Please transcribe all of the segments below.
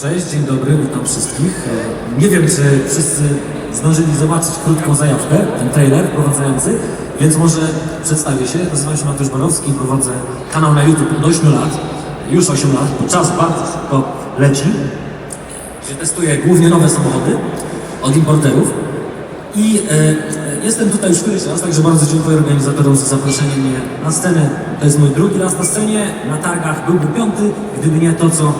Cześć, dzień dobry, witam wszystkich. E, Nie wiem, czy wszyscy zdążyli zobaczyć krótką zajawkę, ten trailer wprowadzający, więc może przedstawię się. Nazywam się Mateusz Borowski i prowadzę kanał na YouTube od 8 lat, już 8 lat, bo czas bardzo szybko leci, gdzie testuję głównie nowe samochody od importerów. I e, jestem tutaj już któryś raz, także bardzo dziękuję organizatorom za zaproszenie mnie na scenę. To jest mój drugi raz na scenie, na targach byłby piąty, gdyby nie to, co,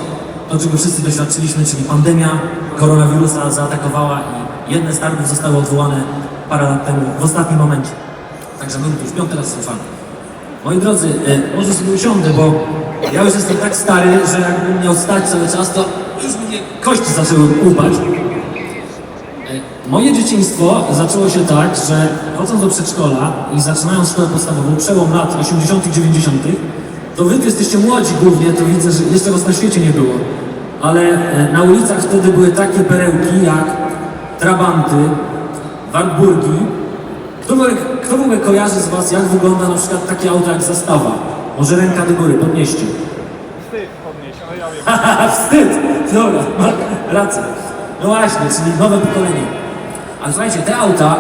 to czego wszyscy doświadczyliśmy, czyli pandemia koronawirusa zaatakowała i jedne z zostały odwołane parę lat temu, w ostatnim momencie. Także my już piąty raz trwamy. Moi drodzy, e, może sobie usiądę, bo ja już jestem tak stary, że jakbym miał stać cały czas, to już mnie kości zaczęły łupać. Moje dzieciństwo zaczęło się tak, że chodząc do przedszkola i zaczynając szkołę podstawową, przełom lat 80 90 to wy tu jesteście młodzi głównie, to widzę, że jeszcze was na świecie nie było. Ale e, na ulicach wtedy były takie perełki jak Trabanty, Wartburgi. Kto, w ogóle- kto w ogóle kojarzy z was, jak wygląda na przykład takie auto jak Zastawa? Może ręka do góry, podnieście. Wstyd podnieść, ale ja wiem. Wstyd! Dobra, rację. No właśnie, czyli nowe pokolenie. Ale słuchajcie, te auta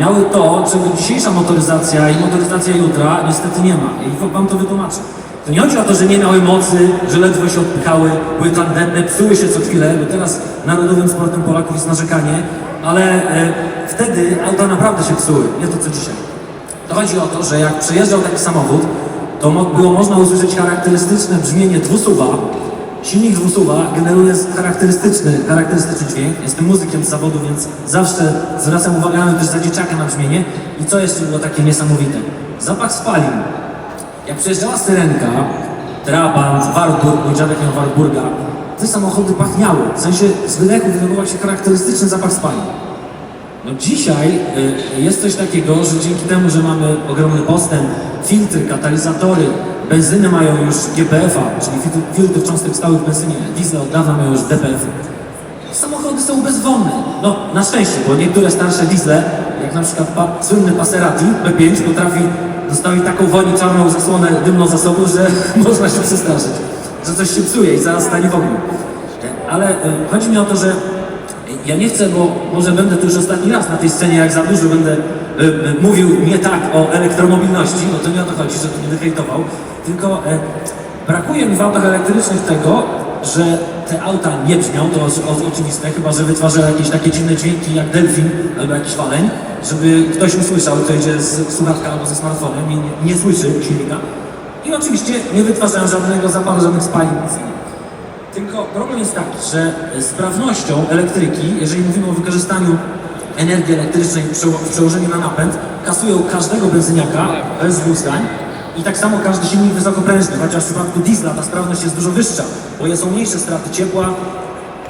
miały to, czego dzisiejsza motoryzacja i motoryzacja jutra niestety nie ma. I wam to wytłumaczę. To nie chodzi o to, że nie miały mocy, że ledwo się odpychały, były tandetne, psuły się co chwilę, bo teraz narodowym sportem Polaków jest narzekanie, ale e, wtedy auta naprawdę się psuły, nie to co dzisiaj. To chodzi o to, że jak przejeżdżał taki samochód, to było można usłyszeć charakterystyczne brzmienie dwusuwa. Silnik dwusuwa generuje charakterystyczny, charakterystyczny dźwięk. Jestem muzykiem z zawodu, więc zawsze zwracam uwagę nawet też za dzieciaka na brzmienie. I co jeszcze było takie niesamowite? Zapach spalin. Jak przejeżdżała Syrenka, Trabant, Warburg, mój dziadek miał Warburga, te samochody pachniały. W sensie z wydechu wydobywał się charakterystyczny zapach spalin. No dzisiaj y, jest coś takiego, że dzięki temu, że mamy ogromny postęp, filtry, katalizatory, benzyny mają już GPF-a, czyli filtry, filtry cząstek stałych w benzynie, diesle od dawna mają już DPF. Samochody są bezwonne. No, na szczęście, bo niektóre starsze diesle, jak na przykład pa, słynny Passerati B5, potrafi zostawić taką woni czarną zasłonę dymną za sobą, że można się przestraszyć, że coś się psuje i zaraz stanie w ogniu. Ale y, chodzi mi o to, że ja nie chcę, bo może będę tu już ostatni raz na tej scenie, jak za dużo będę y, y, mówił nie tak o elektromobilności, no to nie o to chodzi, że tu będę hejtował, tylko brakuje mi w autach elektrycznych tego, że te auta nie brzmią, to o- oczywiste, chyba że wytwarzają jakieś takie dziwne dźwięki jak delfin albo jakiś waleń, żeby ktoś usłyszał, kto idzie z słuchawka albo ze smartfonem i nie, nie słyszy silnika. I oczywiście nie wytwarzają żadnego zapachu, żadnych spalin. Tylko problem jest taki, że sprawnością elektryki, jeżeli mówimy o wykorzystaniu energii elektrycznej w przeło- w przełożeniu na napęd, kasują każdego benzyniaka bez dwóch zdań i tak samo każdy silnik wysokoprężny, chociaż w przypadku diesla ta sprawność jest dużo wyższa, bo są mniejsze straty ciepła,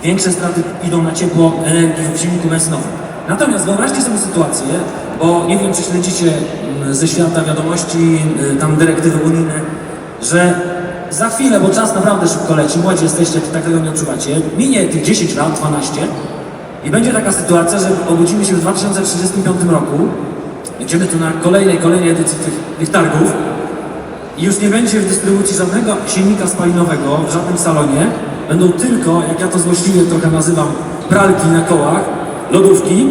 większe straty idą na ciepło energii w silniku benzynowym. Natomiast wyobraźcie sobie sytuację, bo nie wiem, czy śledzicie mm, ze świata wiadomości, y, tam dyrektywy unijne, że za chwilę, bo czas naprawdę szybko leci, młodzi jesteście, to takiego nie odczuwacie, minie tych 10 lat, 12 i będzie taka sytuacja, że obudzimy się w 2035 roku, będziemy tu na kolejnej, kolejnej edycji tych, tych targów i już nie będzie w dystrybucji żadnego silnika spalinowego w żadnym salonie. Będą tylko, jak ja to złośliwie trochę nazywam, pralki na kołach, lodówki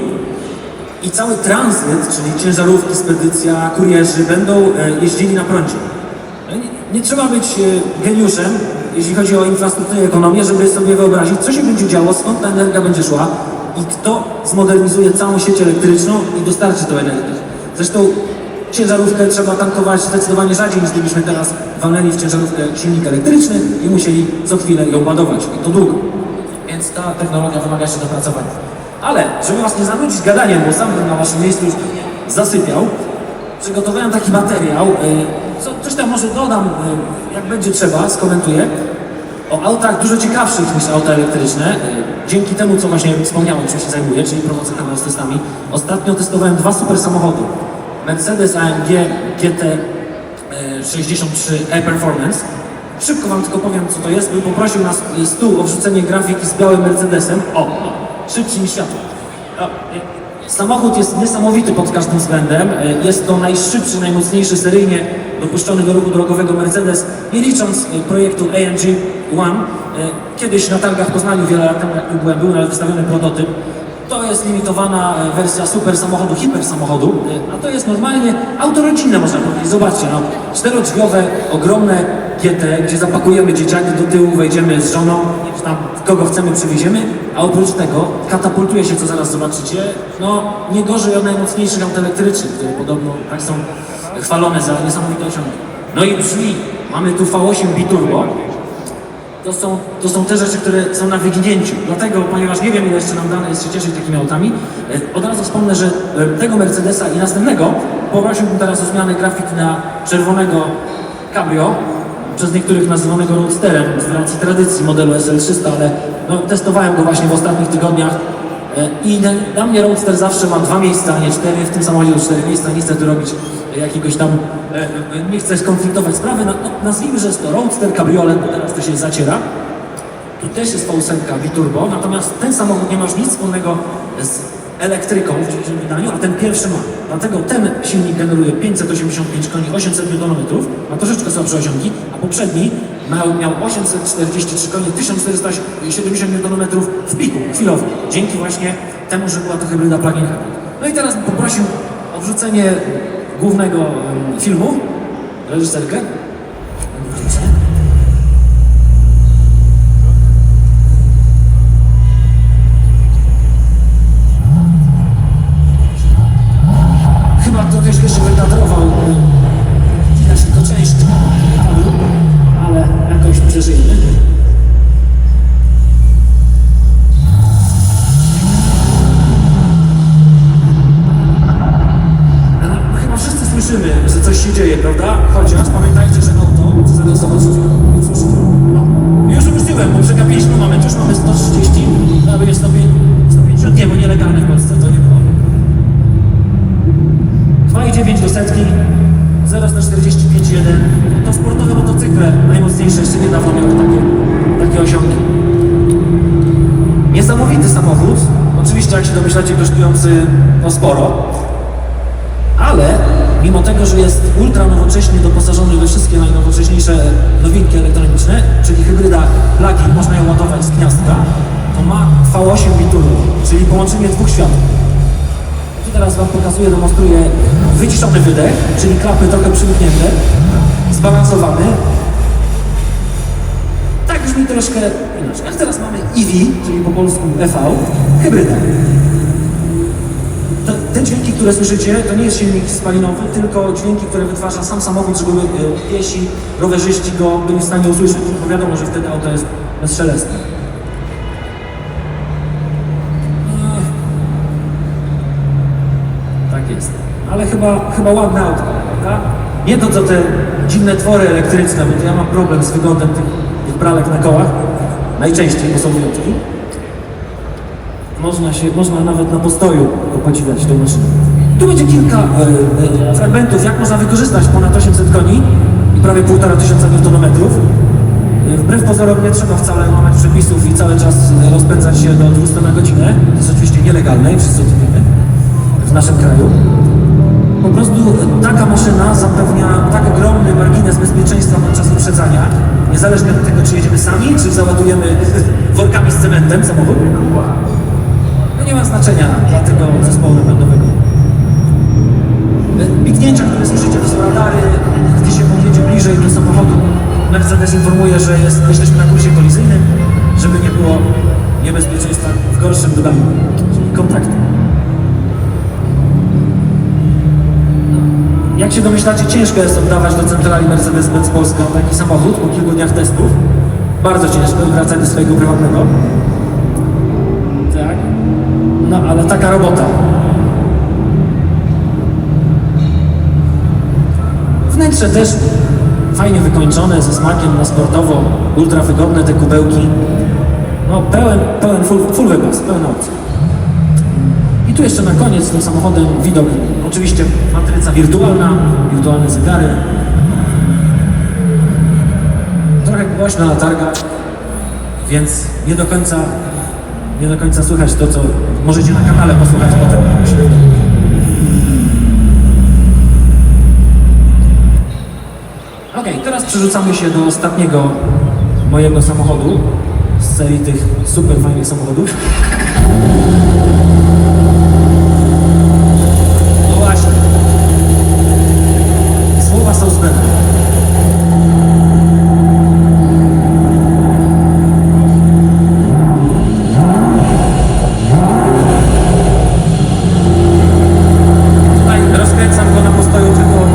i cały tranzyt, czyli ciężarówki, spedycja, kurierzy będą e, jeździli na prądzie. No Nie, nie trzeba być e, geniuszem, jeśli chodzi o infrastrukturę i ekonomię, żeby sobie wyobrazić, co się będzie działo, skąd ta energia będzie szła i kto zmodernizuje całą sieć elektryczną i dostarczy tę energię. Zresztą ciężarówkę trzeba tankować zdecydowanie rzadziej niż gdybyśmy teraz walnęli w ciężarówkę silnik elektryczny i musieli co chwilę ją ładować i to długo. Więc ta technologia wymaga jeszcze dopracowania. Ale, żeby was nie zanudzić gadaniem, bo sam bym na waszym miejscu już zasypiał, przygotowałem taki materiał, y, co, coś tam może dodam, y, jak będzie trzeba, skomentuję, o autach dużo ciekawszych niż auta elektryczne. Y, Dzięki temu, co właśnie wspomniałem, czym się zajmuję, czyli prowadzę kanał z testami, ostatnio testowałem dwa super samochody. Mercedes AMG GT e, 63 e-Performance. Szybko wam tylko powiem, co to jest. Bym poprosił nas stół o wrzucenie grafiki z białym Mercedesem. O, szybciej niż światło. Y, Samochód jest niesamowity pod każdym względem. E, Jest to najszybszy, najmocniejszy seryjnie dopuszczony do ruchu drogowego Mercedes, nie licząc e, projektu AMG One. E, Kiedyś na targach w Poznaniu wiele lat temu, jak byłem, był nawet wystawiony prototyp. To jest limitowana e, wersja super samochodu, hiper samochodu, e, a to jest normalnie auto rodzinne można powiedzieć. Zobaczcie, no, czterodrzwiowe, ogromne GT, gdzie zapakujemy dzieciaki do tyłu, wejdziemy z żoną, tam kogo chcemy przywieziemy, a oprócz tego katapultuje się, co zaraz zobaczycie, no nie gorzej od najmocniejszych aut elektrycznych, które podobno tak są chwalone za niesamowite osiągi. No i drzwi, mamy tu V8 biturbo, to są, to są te rzeczy, które są na wyginięciu. Dlatego, ponieważ nie wiem, ile jeszcze nam dane jest się cieszyć takimi autami, e, od razu wspomnę, że e, tego Mercedesa i następnego poprosiłbym teraz o zmianę grafiki na czerwonego cabrio, przez niektórych nazywanego roadsterem z racji tradycji modelu SL300, ale no, testowałem go właśnie w ostatnich tygodniach. E, i dla mnie roadster zawsze ma dwa miejsca, a nie cztery, w tym samochodzie to cztery miejsca, nie chcę tu robić e, jakiegoś tam, e, nie chcę skonfliktować sprawy, no, no, nazwijmy, że jest to roadster, cabriolet, bo teraz to się zaciera. Tu też jest V8 biturbo, natomiast ten samochód nie ma nic wspólnego z elektryką w dzisiejszym wydaniu, a ten pierwszy ma. Dlatego ten silnik generuje 585 koni, 800 Nm, ma troszeczkę słabsze osiągi, a poprzedni miał, miał 843 konie, 1470 Nm w piku, chwilowo, dzięki właśnie temu, że była to hybryda plug-in. No i teraz poprosił o wrzucenie głównego filmu, reżyserkę. Chyba domyślacie kosztujący no sporo, ale mimo tego, że jest ultra nowocześnie doposażony we wszystkie najnowocześniejsze nowinki elektroniczne, czyli hybryda plug-in, można ją ładować z gniazdka, to ma V8 biturbo, czyli połączenie dwóch światów. Tu teraz Wam pokazuję, demonstruję wyciszony wydech, czyli klapy trochę przymknięte, zbalansowany. Tak brzmi troszkę inaczej. A teraz mamy EV, czyli po polsku EV, hybryda. Te dźwięki, które słyszycie, to nie jest silnik spalinowy, tylko dźwięki, które wytwarza sam samochód, żeby e, piesi, rowerzyści go byli w stanie usłyszeć. Bo wiadomo, że wtedy auto jest bezszelestne. Tak jest. Ale chyba, chyba ładne auto, prawda? Nie to co te dziwne twory elektryczne, bo ja mam problem z wyglądem tych, tych pralek na kołach. Najczęściej, bo są wyjątki. Można się, można nawet na postoju podziwiać tą maszynę. Tu będzie kilka e, e, fragmentów, jak można wykorzystać ponad 800 koni i prawie 1,5 tysiąca Nm. E, Wbrew pozorom nie trzeba wcale łamać przepisów i cały czas e, rozpędzać się do 200 na godzinę. To jest oczywiście nielegalne i wszyscy o tym wiemy w naszym kraju. Po prostu taka maszyna zapewnia tak ogromny margines bezpieczeństwa podczas wyprzedzania, niezależnie od tego, czy jedziemy sami, czy załadujemy workami z cementem samochód. No nie ma znaczenia dla tego zespołu napędowego. Piknięcia, które słyszycie, to są radary, gdy się podjedzie bliżej do samochodu, Mercedes informuje, że jest, jesteśmy na kursie kolizyjnym, żeby nie było niebezpieczeństwa w gorszym dodaniu, czyli kontaktu. Jak się domyślacie, ciężko jest oddawać do centrali Mercedes-Benz Polska taki samochód po kilku dniach testów. Bardzo ciężko i wracać do swojego prywatnego. No, ale taka robota. Wnętrze też fajnie wykończone, ze smakiem na sportowo, ultra wygodne te kubełki. No pełen, pełen full, full wypas, pełna opcja. I tu jeszcze na koniec tym samochodem widok, oczywiście matryca wirtualna, wirtualne zegary. Trochę głośno na targach, więc nie do końca nie do końca słychać to, co możecie na kanale posłuchać potem. Okej, teraz przerzucamy się do ostatniego mojego samochodu z serii tych super fajnych samochodów. No właśnie. Słowa są zbędne. Tutaj rozkręcam go na postoju tylko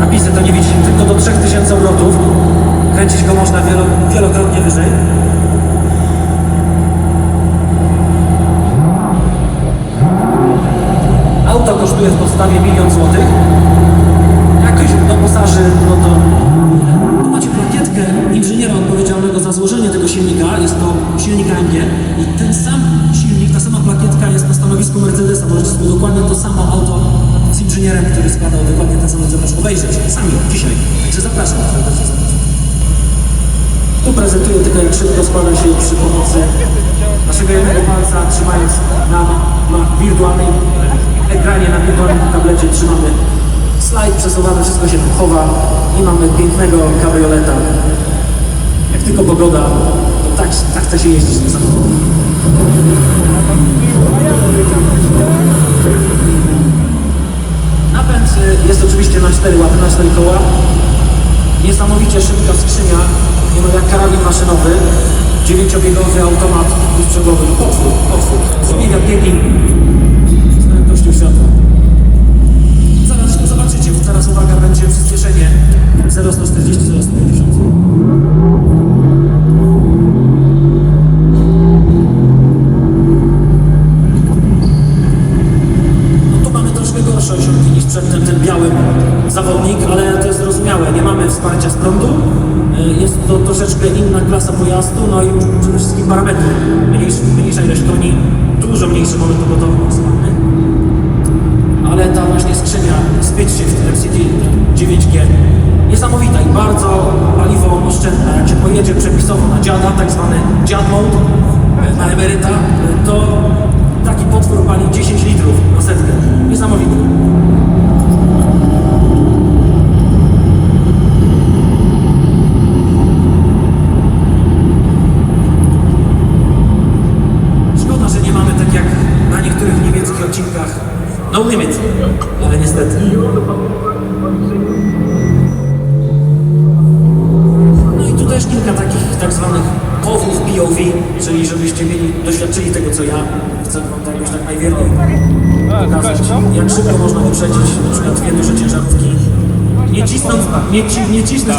napisy, to nie widzicie, tylko do 3000 obrotów. Kręcić go można wielo, wielokrotnie wyżej. Auto kosztuje w podstawie milion złotych. Jak ktoś doposaży, no to... Tu macie plakietkę inżyniera odpowiedzialnego za złożenie tego silnika. Jest to silnik AMG i ten sam silnik, ta sama plakietka jest na stanowisku Mercedesa. Możecie sobie dokładnie to samo auto z inżynierem, który składał dokładnie ten sam egzemplarz obejrzeć sami dzisiaj. Także zapraszam. Tu prezentuję tylko jak szybko składa się przy pomocy naszego jednego palca, trzymając na, na wirtualnej ekranie, na wirtualnym tablecie trzymamy slajd przesuwamy, wszystko się chowa i mamy pięknego kabrioleta. Jak tylko pogoda, tak, tak chce się jeździć tym samochodem. Napęd y, jest oczywiście na 4 łapy, na 4 koła. Niesamowicie szybka skrzynia, nie no jak karabin maszynowy. Dziewięciobiegowy automat dwustrzegowy, no potwór, potwór. Zmienia biegi z prędkością światła. Zaraz zobaczycie, bo teraz uwaga, będzie przyspieszenie 0-140, 0-150. Zrozumiałe. Nie mamy wsparcia z prądu. Y, Jest to troszeczkę inna klasa pojazdu, no i przede wszystkim parametry. Mniejszy, mniejsza ilość koni, dużo mniejszy moment obrotowy. Ale ta właśnie skrzynia Speed Shift MCT 9G niesamowita i bardzo paliwowo oszczędna. Jak się pojedzie przepisowo na dziada, tak zwany dziad mode, na emeryta, to taki potwór pali 10 litrów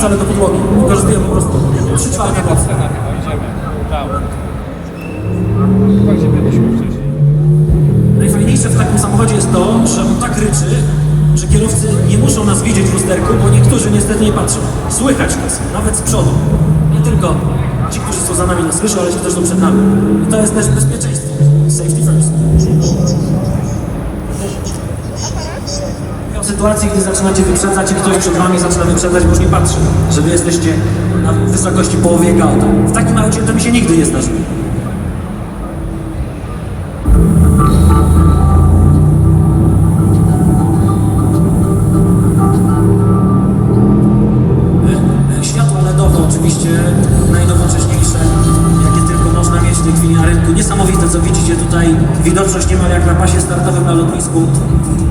wcale do podłogi, wykorzystuję po prostu trzy czwarte mocy. Chyba idziemy. Najfajniejsze w takim samochodzie jest to, że on tak ryczy, że kierowcy nie muszą nas widzieć w lusterku, bo niektórzy niestety nie patrzą. Słychać nas, nawet z przodu. Nie tylko ci, którzy są za nami nas słyszą, ale ci, którzy są przed nami. I to jest też bezpieczeństwo. Safety first. Sytuacji, gdy zaczynacie wyprzedzać i ktoś przed wami zaczyna wyprzedzać, bo już nie patrzy, że wy jesteście na wysokości połowy jego auta. W takim aucie to mi się nigdy nie zdarzyło.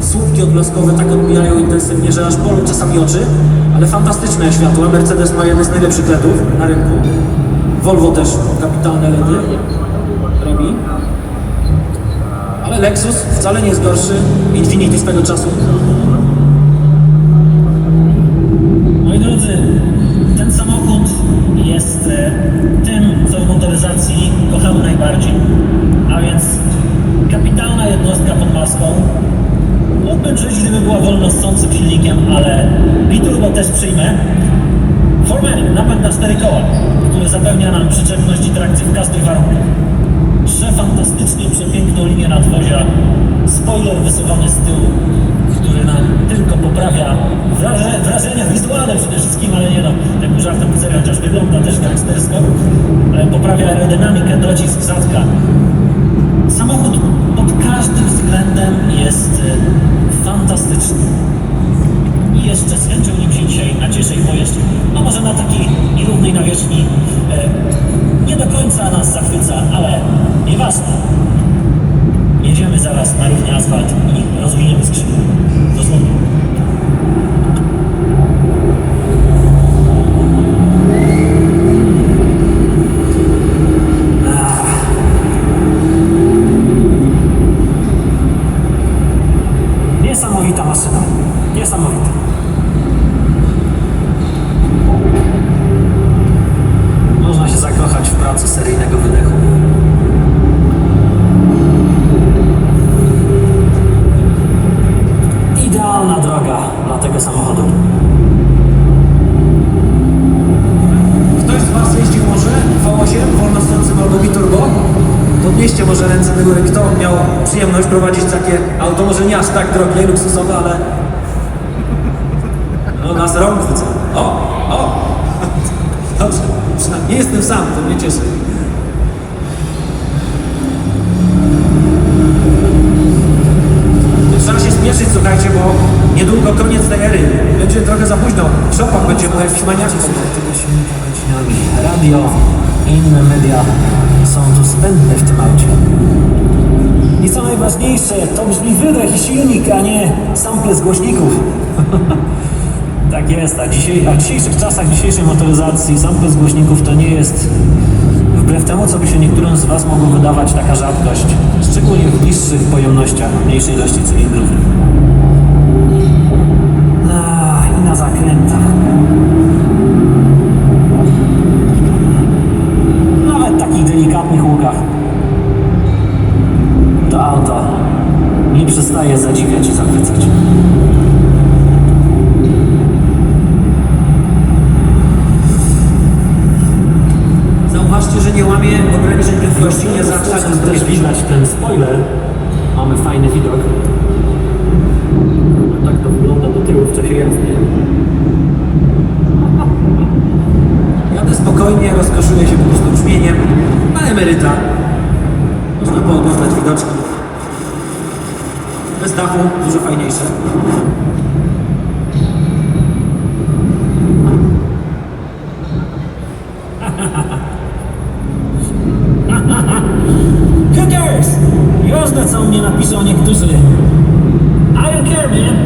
Słupki odblaskowe tak odbijają intensywnie, że aż bolą czasami oczy. Ale fantastyczne światła. Mercedes ma jeden z najlepszych LEDów na rynku. Volvo też kapitalne LEDy robi. Ale Lexus wcale nie jest gorszy. Infiniti swego czasu. Silnikiem, ale biturbo też przyjmę. Formerik, napęd na cztery koła, który zapewnia nam przyczepność i trakcję w każdych warunkach. Przefantastycznie przepiękną linię nadwozia, spoiler wysuwany z tyłu, który nam tylko poprawia wraże, wrażenia wizualne przede wszystkim, ale nie no, tak żartem serio, chociaż wygląda też gangstersko, ale poprawia aerodynamikę, docisk zadka. Samochód pod każdym względem jest e, fantastyczny. Jeszcze chęcią nim się dzisiaj nacieszę i pojeżdżę. No może na takiej nierównej nawierzchni e, nie do końca nas zachwyca, ale nieważne. Jedziemy zaraz na równy asfalt i rozwiniemy skrzydła. Dosłownie. Niesamowita maszyna. Niesamowita. Można się zakochać w pracy seryjnego wydechu. Idealna droga dla tego samochodu. Ktoś z Was jeździł może V8 wolnostojącym albo biturbo? Podnieście może ręce do góry, kto miał przyjemność prowadzić takie auto, może nie aż tak drogie, luksusowe, ale... No nas rąk chwycą. O, o! Dobrze, przynajmniej nie jestem sam, to mnie cieszy. Trzeba się spieszyć, słuchajcie, bo niedługo koniec tej ery. Będzie trochę za późno. Shopach będzie tego silnika godzinami. Radio i inne media są tu zbędne w tym aucie. I co najważniejsze, to brzmi wydech i silnik, a nie sample z głośników. tak jest, a, dzisiaj, a w dzisiejszych czasach, dzisiejszej motoryzacji sample z głośników to nie jest wbrew temu, co by się niektórym z Was mogło wydawać taka rzadkość. Szczególnie w niższych pojemnościach, mniejszej ilości cylindrów. A, I na zakrętach. Nawet w takich delikatnych łukach. To auto nie przestaje zadziwiać i zachwycać. Zauważcie, że nie łamie ograniczeń zaczyna Też też widać ten spoiler. Mamy fajny widok. Tak to wygląda do tyłu w czasie jazdy. Jadę spokojnie, rozkoszuję się po prostu brzmieniem na emeryta. Można pooglądać widoczki. Bez dachu, dużo fajniejsze. Ważne co mnie napiszą niektórzy. I don't care, man.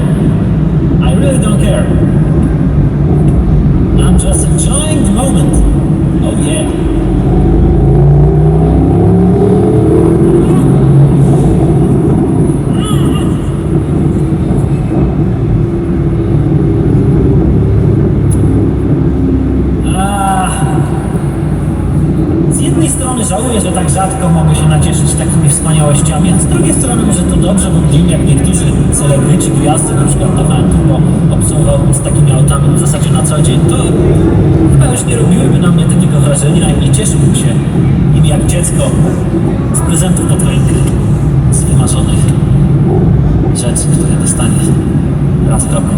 I really don't care. I'm just enjoying the moment. Oh yeah. Ah. Z jednej strony żałuję, że tak rzadko mogę się nacieszyć takimi wspaniałościami, a z drugiej strony może to dobrze, bo widzimy jak niektórzy celebryci, gwiazdy, na przykład dawałem tylko obsługiwał z takimi autami w zasadzie na co dzień, to chyba już nie robiłyby na mnie takiego wrażenia i nie cieszyłbym się im jak dziecko z prezentów pod choinkę, z wymarzonych rzeczy, które dostanie raz w roku.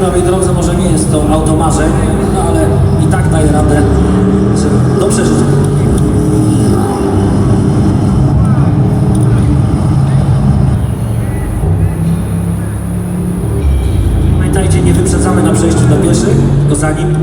Dziurawej drodze może nie jest to auto marzeń, no ale i tak daje radę do przeżycia. Pamiętajcie, nie wyprzedzamy na przejściu dla pieszych, tylko za nim.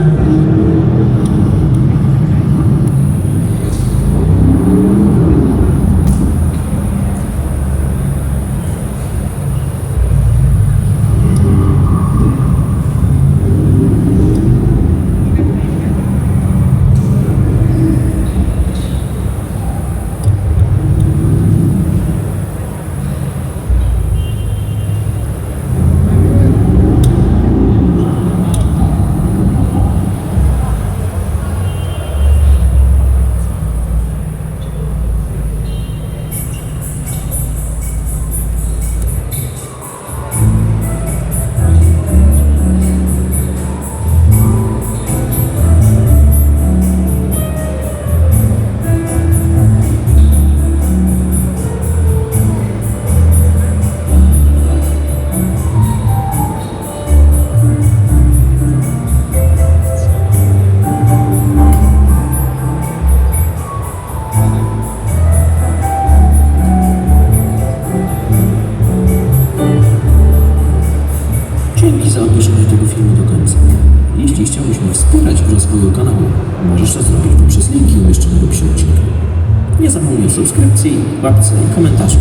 Subskrypcji, łapce i komentarzu.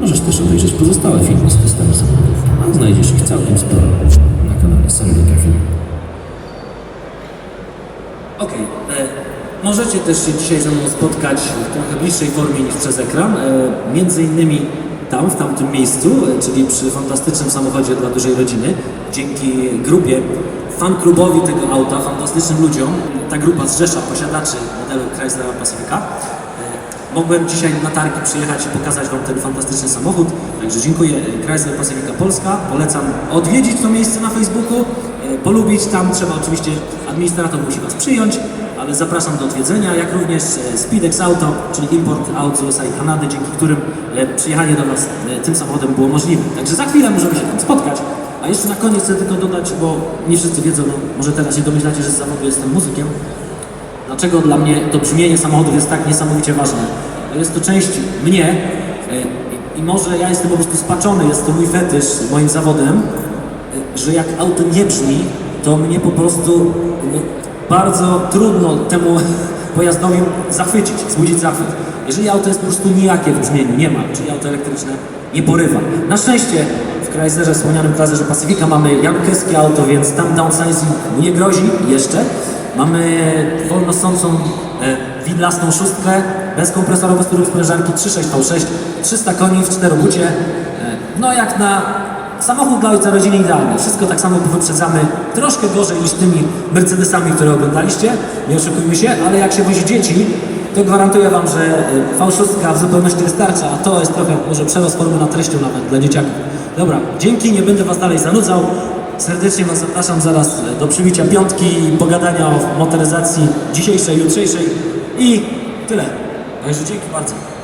Możesz też obejrzeć pozostałe filmy z testami samochodów, a znajdziesz ich całkiem sporo na kanale Serdyka Film. Okej. e, Możecie też się dzisiaj ze mną spotkać w trochę bliższej formie niż przez ekran. E, między innymi tam, w tamtym miejscu, e, czyli przy fantastycznym samochodzie dla dużej rodziny. Dzięki grupie, fanklubowi tego auta, fantastycznym ludziom. Ta grupa zrzesza posiadaczy modelu Chryslera Pacifica. Mogłem dzisiaj na targi przyjechać i pokazać Wam ten fantastyczny samochód. Także dziękuję e, Chrysler Pacifica Polska. Polecam odwiedzić to miejsce na Facebooku, e, polubić. Tam trzeba oczywiście, administrator musi Was przyjąć, ale zapraszam do odwiedzenia, jak również e, Speedex Auto, czyli import aut z USA i Kanady, dzięki którym przyjechanie do nas tym samochodem było możliwe. Także za chwilę możemy się tam spotkać. A jeszcze na koniec chcę tylko dodać, bo nie wszyscy wiedzą, no, może teraz się domyślacie, że z zawodu jestem muzykiem. Dlaczego dla mnie to brzmienie samochodów jest tak niesamowicie ważne? To jest to część mnie e, i- może ja jestem po prostu spaczony, jest to mój fetysz moim zawodem, e, że jak auto nie brzmi, to mnie po prostu no, bardzo trudno temu pojazdowi zachwycić, wzbudzić zachwyt. Jeżeli auto jest po prostu nijakie w brzmieniu, nie ma, czyli auto elektryczne nie porywa. Na szczęście w Chryslerze, wspomnianym Chryslerze Pacifica mamy jankiewskie auto, więc tam downsizing nie grozi jeszcze. Mamy wolno sącą e, widlastą szóstkę, bez kompresora, bez turbo sprężarki 3.6 V6, 300 koni w czterobucie. E, no jak na samochód dla ojca rodziny idealny. Wszystko tak samo wyprzedzamy, troszkę gorzej niż tymi Mercedesami, które oglądaliście, nie oszukujmy się, ale jak się wozi dzieci, to gwarantuję Wam, że e, V6 w zupełności wystarcza, a to jest trochę może przerost formy na treścią nawet dla dzieciaków. Dobra, dzięki, nie będę Was dalej zanudzał. Serdecznie Was zapraszam zaraz e, do przybicia piątki i pogadania o motoryzacji dzisiejszej, jutrzejszej i tyle. Także dzięki bardzo.